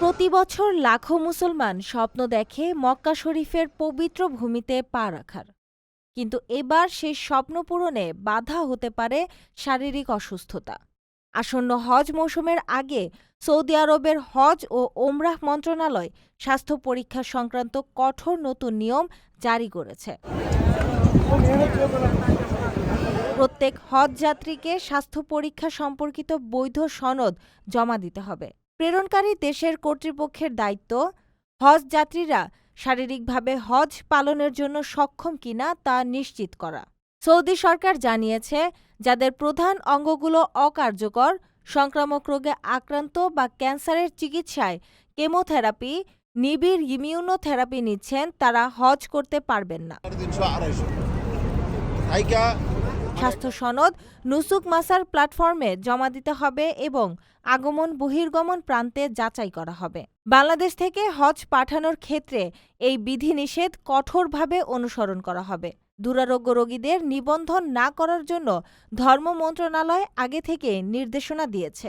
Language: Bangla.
প্রতি বছর লাখো মুসলমান স্বপ্ন দেখে মক্কা শরীফের পবিত্র ভূমিতে পা রাখার। কিন্তু এবার সেই স্বপ্ন পূরণে বাধা হতে পারে শারীরিক অসুস্থতা। আসন্ন হজ মৌসুমের আগে সৌদি আরবের হজ ও ওমরাহ মন্ত্রণালয় স্বাস্থ্য পরীক্ষা সংক্রান্ত কঠোর নতুন নিয়ম জারি করেছে। প্রত্যেক হজ যাত্রীকে স্বাস্থ্য পরীক্ষা সম্পর্কিত বৈধ সনদ জমা দিতে হবে। প্রেরণকারী দেশের কর্তৃপক্ষের দায়িত্ব, হজ যাত্রীরা শারীরিকভাবে হজ পালনের জন্য সক্ষম কিনা তা নিশ্চিত করা। সৌদি সরকার জানিয়েছে, যাদের প্রধান অঙ্গগুলো অকার্যকর, সংক্রামক রোগে আক্রান্ত বা ক্যান্সারের চিকিৎসায় কেমোথেরাপি, নিবিড় ইমিউনোথেরাপি নিচ্ছেন, তারা হজ করতে পারবেন না। স্বাস্থ্য সনদ নুসুক মাসার প্ল্যাটফর্মে জমা দিতে হবে এবং আগমন বহির্গমন প্রান্তে যাচাই করা হবে। বাংলাদেশ থেকে হজ পাঠানোর ক্ষেত্রে এই বিধিনিষেধ কঠোরভাবে অনুসরণ করা হবে। দুরারোগ্য রোগীদের নিবন্ধন না করার জন্য ধর্ম মন্ত্রণালয় আগে থেকে নির্দেশনা দিয়েছে।